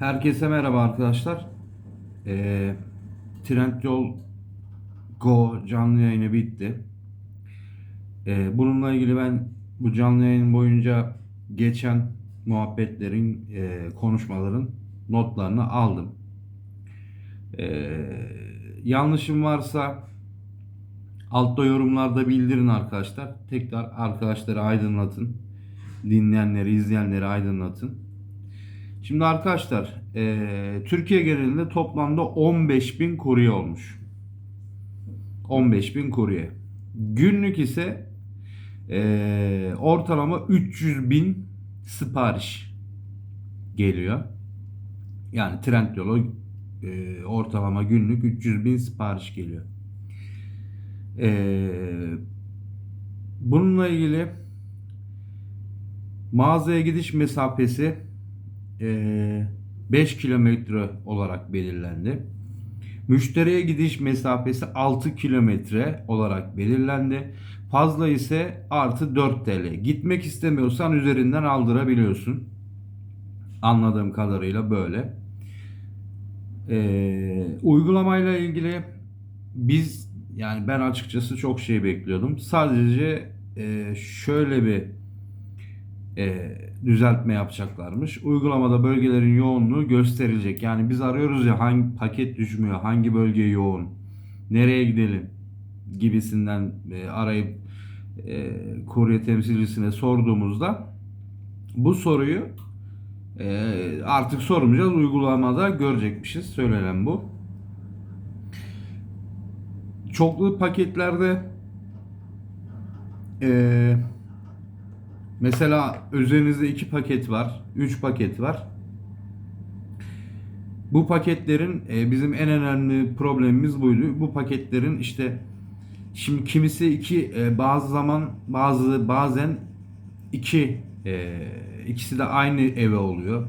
Herkese merhaba arkadaşlar. Ee, Trendyol Go canlı yayını bitti. Ee, bununla ilgili ben bu canlı yayın boyunca geçen muhabbetlerin, e, konuşmaların notlarını aldım. Ee, yanlışım varsa altta yorumlarda bildirin arkadaşlar. Tekrar arkadaşları aydınlatın. Dinleyenleri, izleyenleri aydınlatın. Şimdi arkadaşlar eee, Türkiye genelinde toplamda 15 bin kurye olmuş. 15 bin kurye. Günlük ise eee, ortalama 300 bin sipariş geliyor. Yani Trendyol'a eee, ortalama günlük 300 bin sipariş geliyor. Eee, bununla ilgili mağazaya gidiş mesafesi 5 kilometre olarak belirlendi. Müşteriye gidiş mesafesi 6 kilometre olarak belirlendi. Fazla ise artı 4 TL. Gitmek istemiyorsan üzerinden aldırabiliyorsun. Anladığım kadarıyla böyle. Ee, uygulamayla ilgili biz yani ben açıkçası çok şey bekliyordum. Sadece e, şöyle bir e, düzeltme yapacaklarmış. Uygulamada bölgelerin yoğunluğu gösterilecek. Yani biz arıyoruz ya hangi paket düşmüyor, hangi bölge yoğun, nereye gidelim gibisinden e, arayıp e, kurye temsilcisine sorduğumuzda bu soruyu e, artık sormayacağız. Uygulamada görecekmişiz. Söylenen bu. Çoklu paketlerde eee Mesela üzerinizde iki paket var, üç paket var. Bu paketlerin e, bizim en önemli problemimiz buydu. Bu paketlerin işte şimdi kimisi iki e, bazı zaman bazı bazen iki e, ikisi de aynı eve oluyor.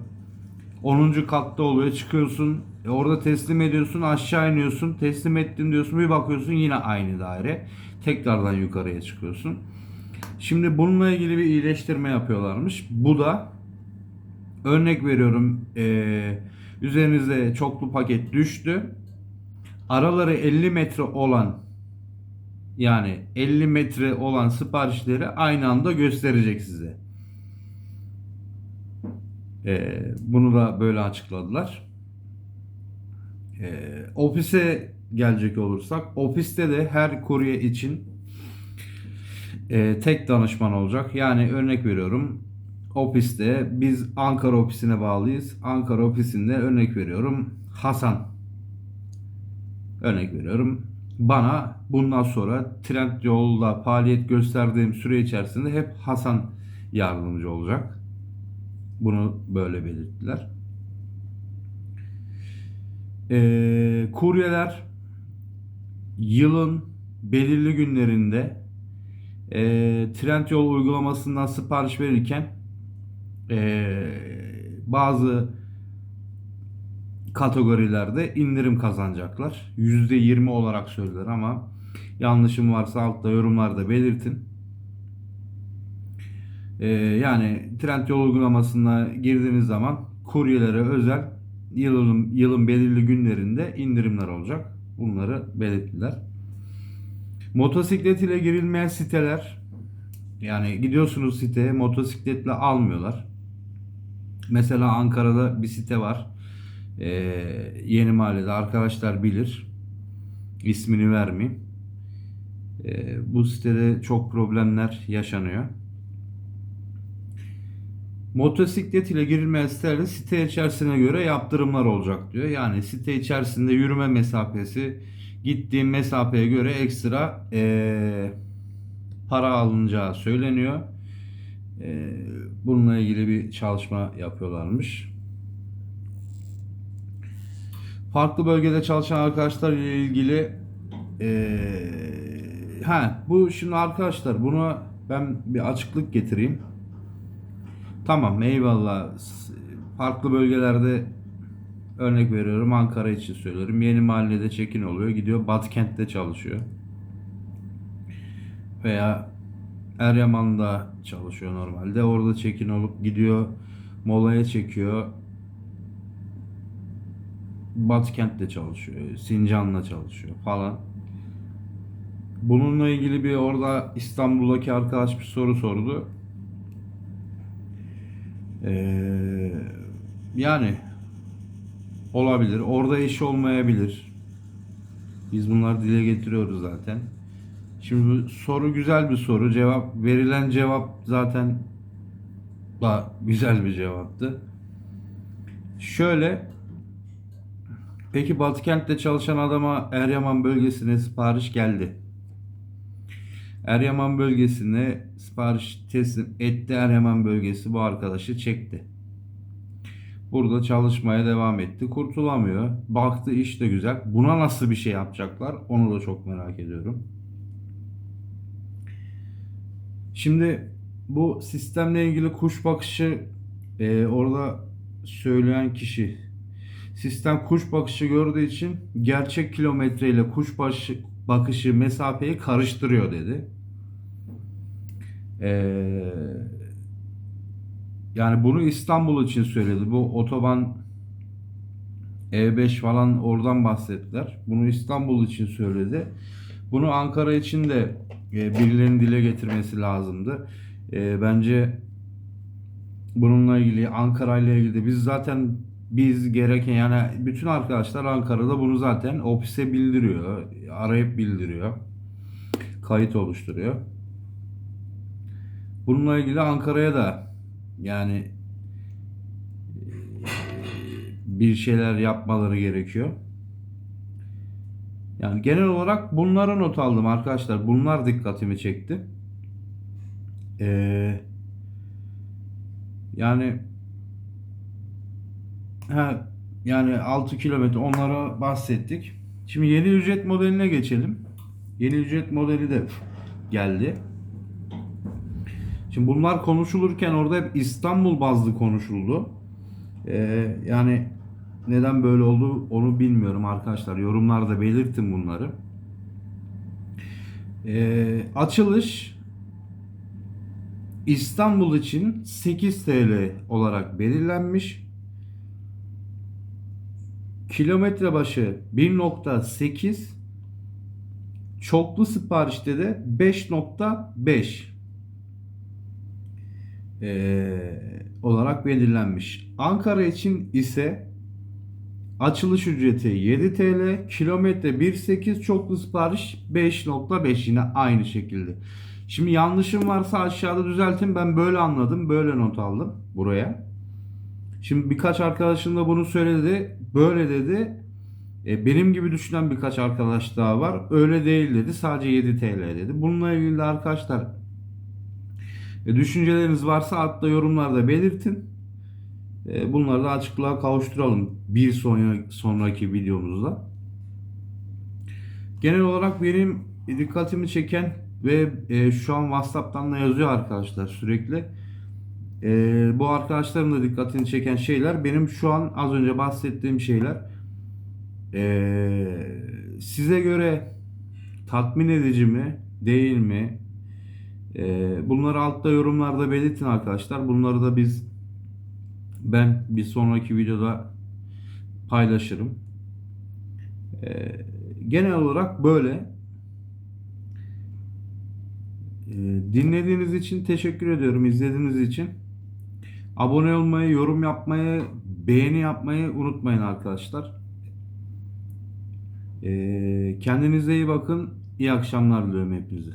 10. katta oluyor. Çıkıyorsun. e, orada teslim ediyorsun. Aşağı iniyorsun. Teslim ettin diyorsun. Bir bakıyorsun yine aynı daire. Tekrardan yukarıya çıkıyorsun. Şimdi bununla ilgili bir iyileştirme yapıyorlarmış. Bu da örnek veriyorum eee üzerinize çoklu paket düştü. Araları 50 metre olan yani 50 metre olan siparişleri aynı anda gösterecek size. Eee, bunu da böyle açıkladılar. Eee, ofise gelecek olursak ofiste de her kurye için e, tek danışman olacak. Yani örnek veriyorum ofiste biz Ankara ofisine bağlıyız. Ankara ofisinde örnek veriyorum Hasan örnek veriyorum bana bundan sonra trend yolda faaliyet gösterdiğim süre içerisinde hep Hasan yardımcı olacak. Bunu böyle belirttiler. Ee, kuryeler yılın belirli günlerinde e, Trendyol uygulamasından sipariş verirken e, bazı kategorilerde indirim kazanacaklar. %20 olarak söylediler ama yanlışım varsa altta yorumlarda belirtin. E, yani Trendyol uygulamasına girdiğiniz zaman kuryelere özel yılın, yılın belirli günlerinde indirimler olacak. Bunları belirttiler. Motosiklet ile girilmeyen siteler yani gidiyorsunuz siteye motosikletle almıyorlar. Mesela Ankara'da bir site var. Ee, yeni mahallede arkadaşlar bilir. İsmini vermeyeyim. Ee, bu sitede çok problemler yaşanıyor. Motosiklet ile girilmeyen sitelerde site içerisine göre yaptırımlar olacak diyor. Yani site içerisinde yürüme mesafesi gittiğim mesafeye göre ekstra eee, para alınacağı söyleniyor. Eee, bununla ilgili bir çalışma yapıyorlarmış. Farklı bölgede çalışan arkadaşlar ile ilgili eee ha bu şimdi arkadaşlar bunu ben bir açıklık getireyim. Tamam eyvallah. Farklı bölgelerde örnek veriyorum Ankara için söylüyorum. Yeni mahallede çekin oluyor. Gidiyor Batkent'te çalışıyor. Veya Eryaman'da çalışıyor normalde. Orada çekin olup gidiyor molaya çekiyor. Batıkent'te çalışıyor, Sincan'la çalışıyor falan. Bununla ilgili bir orada İstanbul'daki arkadaş bir soru sordu. Ee, yani olabilir. Orada iş olmayabilir. Biz bunları dile getiriyoruz zaten. Şimdi soru güzel bir soru. Cevap verilen cevap zaten da güzel bir cevaptı. Şöyle Peki Batıkent'te çalışan adama Eryaman bölgesine sipariş geldi. Eryaman bölgesine sipariş teslim etti. Eryaman bölgesi bu arkadaşı çekti. Burada çalışmaya devam etti. Kurtulamıyor. Baktı iş de güzel. Buna nasıl bir şey yapacaklar? Onu da çok merak ediyorum. Şimdi bu sistemle ilgili kuş bakışı e, orada söyleyen kişi sistem kuş bakışı gördüğü için gerçek kilometre ile kuş başı, bakışı mesafeyi karıştırıyor dedi. Ee, yani bunu İstanbul için söyledi. Bu otoban E5 falan oradan bahsettiler. Bunu İstanbul için söyledi. Bunu Ankara için de e, birilerinin dile getirmesi lazımdı. E, bence bununla ilgili Ankara ile ilgili de biz zaten biz gereken yani bütün arkadaşlar Ankara'da bunu zaten ofise bildiriyor. Arayıp bildiriyor. Kayıt oluşturuyor. Bununla ilgili Ankara'ya da yani e, bir şeyler yapmaları gerekiyor. Yani genel olarak bunlara not aldım arkadaşlar. Bunlar dikkatimi çekti. Ee, yani ha, yani 6 kilometre onlara bahsettik. Şimdi yeni ücret modeline geçelim. Yeni ücret modeli de geldi. Şimdi bunlar konuşulurken orada hep İstanbul bazlı konuşuldu. Ee, yani neden böyle oldu onu bilmiyorum arkadaşlar. Yorumlarda belirtin bunları. Ee, açılış İstanbul için 8 TL olarak belirlenmiş. Kilometre başı 1.8 çoklu siparişte de 5.5 ee, olarak belirlenmiş. Ankara için ise açılış ücreti 7 TL, kilometre 1.8 çoklu sipariş 5.5 yine aynı şekilde. Şimdi yanlışım varsa aşağıda düzeltin. Ben böyle anladım. Böyle not aldım buraya. Şimdi birkaç arkadaşım da bunu söyledi. Böyle dedi. E, benim gibi düşünen birkaç arkadaş daha var. Öyle değil dedi. Sadece 7 TL dedi. Bununla ilgili de arkadaşlar e, düşünceleriniz varsa altta yorumlarda belirtin. E, bunları da açıklığa kavuşturalım bir sonraki, videomuzda. Genel olarak benim dikkatimi çeken ve e, şu an WhatsApp'tan da yazıyor arkadaşlar sürekli. E, bu arkadaşların da dikkatini çeken şeyler benim şu an az önce bahsettiğim şeyler. E, size göre tatmin edici mi değil mi? E, bunları altta yorumlarda belirtin arkadaşlar. Bunları da biz ben bir sonraki videoda paylaşırım. E, genel olarak böyle. Ee, Dinlediğiniz için teşekkür ediyorum. İzlediğiniz için. Abone olmayı, yorum yapmayı, beğeni yapmayı unutmayın arkadaşlar. Ee, Kendinize iyi bakın. İyi akşamlar diliyorum hepinize.